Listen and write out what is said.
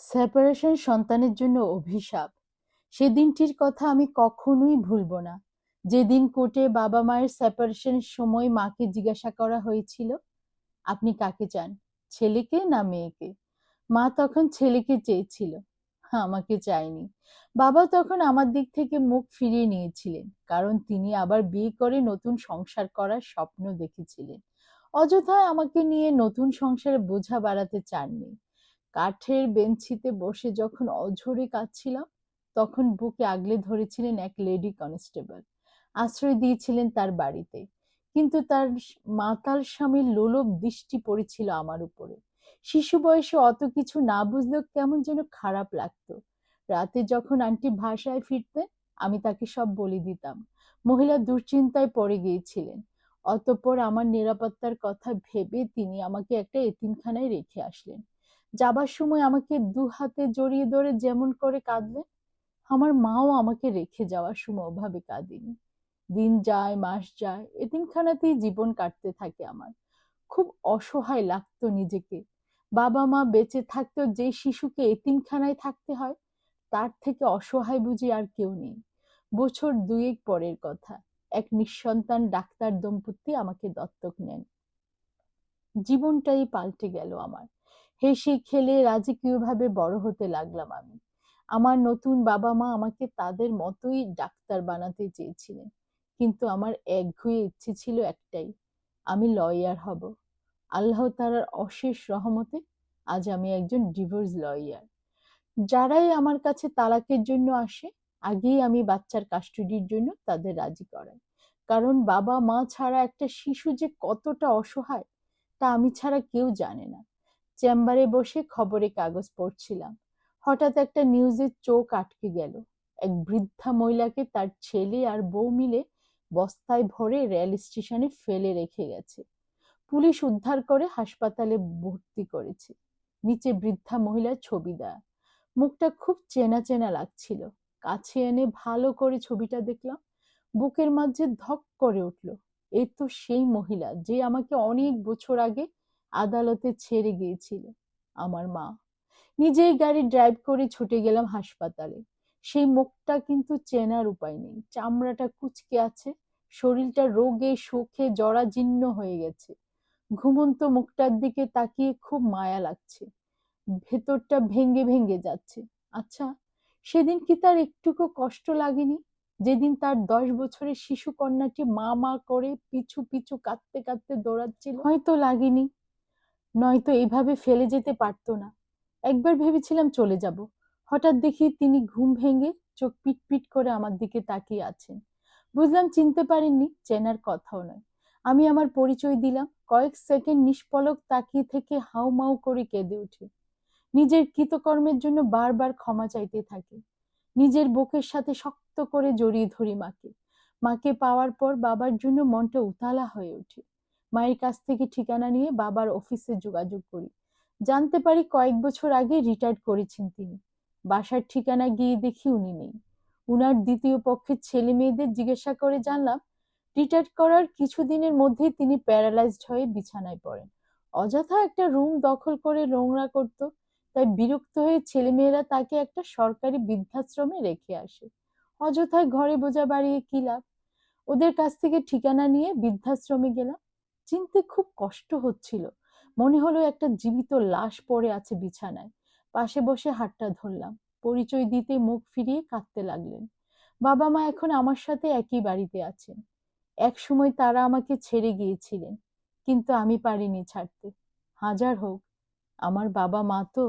Separation সন্তানের জন্য অভিশাপ। সেদিনটির কথা আমি কখনোই ভুলব না। যেদিন কোর্টে বাবা মায়ের সেপারেশনের সময় মাকে জিজ্ঞাসা করা হয়েছিল, আপনি কাকে চান, ছেলেকে না মেয়েকে? মা তখন ছেলেকে চেয়েছিল, আমাকে চায়নি। বাবা তখন আমার দিক থেকে মুখ ফিরিয়ে নিয়েছিলেন, কারণ তিনি আবার বিয়ে করে নতুন সংসার করার স্বপ্ন দেখেছিলেন। অযথায় আমাকে নিয়ে নতুন সংসারে বোঝা বাড়াতে চাননি। কাঠের বেঞ্চিতে বসে যখন অঝরে কাঁদছিলাম, তখন বুকে আগলে ধরেছিলেন এক লেডি কনস্টেবল। আশ্রয় দিয়েছিলেন তার বাড়িতে। কিন্তু তার মাতাল স্বামীর লোলব দৃষ্টি পড়েছিল আমার উপরে। শিশু বয়সে অত কিছু না বুঝলেও কেমন যেন খারাপ লাগতো। রাতে যখন আন্টি ভাষায় ফিরতেন, আমি তাকে সব বলে দিতাম। মহিলা দুশ্চিন্তায় পড়ে গিয়েছিলেন। অতঃপর আমার নিরাপত্তার কথা ভেবে তিনি আমাকে একটা এতিমখানায় রেখে আসলেন। যাবার সময় আমাকে দু হাতে জড়িয়ে ধরে যেমন করে কাঁদলেন আমার মাও আমাকে রেখে যাওয়ার সময় ওভাবে কাঁদিনি। দিন যায়, মাস যায় এতিমখানাতেই জীবন কাটতে থাকে আমার। খুব অসহায় লাগতো নিজেকে। বাবা মা বেঁচে থাকতেও যে শিশুকে এতিমখানায় থাকতে হয়, তার থেকে অসহায় বুঝি আর কেউ নেই। বছর দুয়েক পরের কথা, এক নিঃসন্তান ডাক্তার দম্পতি আমাকে দত্তক নেন। জীবনটাই পাল্টে গেল আমার। হেসে খেলে রাজকীয়ভাবে বড় হতে লাগলাম আমি? আমার নতুন বাবা মা আমাকে তাদের মতোই ডাক্তার বানাতে চেয়েছিলেন। কিন্তু আমার একঘুয়ে ইচ্ছে ছিল একটাই, আমি লয়ার হব। আল্লাহ তালার অশেষ রহমতে আজ আমি একজন ডিভোর্স লয়ার। যারাই আমার কাছে তালাকের জন্য আসে, আগেই আমি বাচ্চার কাস্টডির জন্য তাদের রাজি করাই। কারণ বাবা মা ছাড়া একটা শিশু যে কতটা অসহায়, তা আমি ছাড়া কেউ জানে না। চেম্বারে বসে খবরে কাগজ পড়ছিলাম। হঠাৎ একটা নিউজের চোখ আটকে গেল। এক বৃদ্ধা মহিলাকে তার ছেলে আর বউ মিলে বস্তায় ভরে রেল স্টেশনে ফেলে রেখে গেছে। পুলিশ উদ্ধার করে হাসপাতালে ভর্তি করেছে। নিচে বৃদ্ধা মহিলার ছবি দেয়া। মুখটা খুব চেনা চেনা লাগছিল। কাছে এনে ভালো করে ছবিটা দেখলাম। বুকের মাঝে ধক করে উঠল। এ তো সেই মহিলা যে আমাকে অনেক বছর আগে আদালতে ছেড়ে গিয়েছিল আমার মা। নিজেই গাড়ি ড্রাইভ করে ছুটে গেলাম হাসপাতালে। সেই মুখটা কিন্তু চেনার উপায় নেই। চামড়াটা কুচকে আছে, শরীরটা রোগে, শোকে জরাজীর্ণ হয়ে গেছে। ঘুমন্ত মুখটার দিকে তাকিয়ে খুব মায়া লাগছে। ভেতরটা ভেঙ্গে ভেঙ্গে যাচ্ছে। আচ্ছা সেদিন কি তার একটুকু কষ্ট লাগেনি? যেদিন তার দশ বছরের শিশু কন্যাটি মা মা করে পিছু পিছু কাঁদতে কাঁদতে দৌড়াচ্ছিল? হয়তো লাগেনি। নয়তো এইভাবে ফেলে যেতে পারতো না। একবার ভেবেছিলাম চলে যাব। হঠাৎ দেখি তিনি ঘুম ভেঙে চোখ পিট পিট করে আমার দিকে তাকিয়ে আছেন। বুঝলাম চিনতে পারেননি চেনার কথাও নয়। আমি আমার পরিচয় দিলাম। কয়েক সেকেন্ড নিষ্পলক তাকিয়ে থেকে হাউ মাউ করে কেঁদে উঠে। নিজের কৃতকর্মের জন্য বারবার ক্ষমা চাইতে থাকে। নিজের বুকের সাথে শক্ত করে জড়িয়ে ধরি মাকে। মাকে পাওয়ার পর বাবার জন্য মনটা উতালা হয়ে ওঠে। মায়ের কাছ থেকে ঠিকানা নিয়ে বাবার অফিসে যোগাযোগ করি। জানতে পারি কয়েক বছর আগে রিটায়ার্ড করেছেন তিনি। বাসার ঠিকানা গিয়ে দেখি উনি নেই। উনার দ্বিতীয় পক্ষের ছেলে মেয়েদের জিজ্ঞাসা করে জানলাম রিটায়ার্ড করার কিছুদিনের মধ্যেই তিনি প্যারালাইজড হয়ে বিছানায় পড়েন। অযথা একটা রুম দখল করে নোংরা করত, তাই বিরক্ত হয়ে ছেলেমেয়েরা তাকে একটা সরকারি বৃদ্ধাশ্রমে রেখে আসে। অযথায় ঘরে বোঝা বাড়িয়ে কি লাভ? ওদের কাছ থেকে ঠিকানা নিয়ে বৃদ্ধাশ্রমে গেলাম। চিনতে খুব কষ্ট হচ্ছিল। মনে হলো একটা জীবিত লাশ পড়ে আছে বিছানায়। পাশে বসে হাটটা ধরলাম। পরিচয় দিতে মুখ ফিরিয়ে কাঁদতে লাগলেন। বাবা মা এখন আমার সাথে একই বাড়িতে আছেন। এক সময় তারা আমাকে ছেড়ে গিয়েছিলেন, কিন্তু আমি পারিনি ছাড়তে। হাজার হোক, আমার বাবা মা তো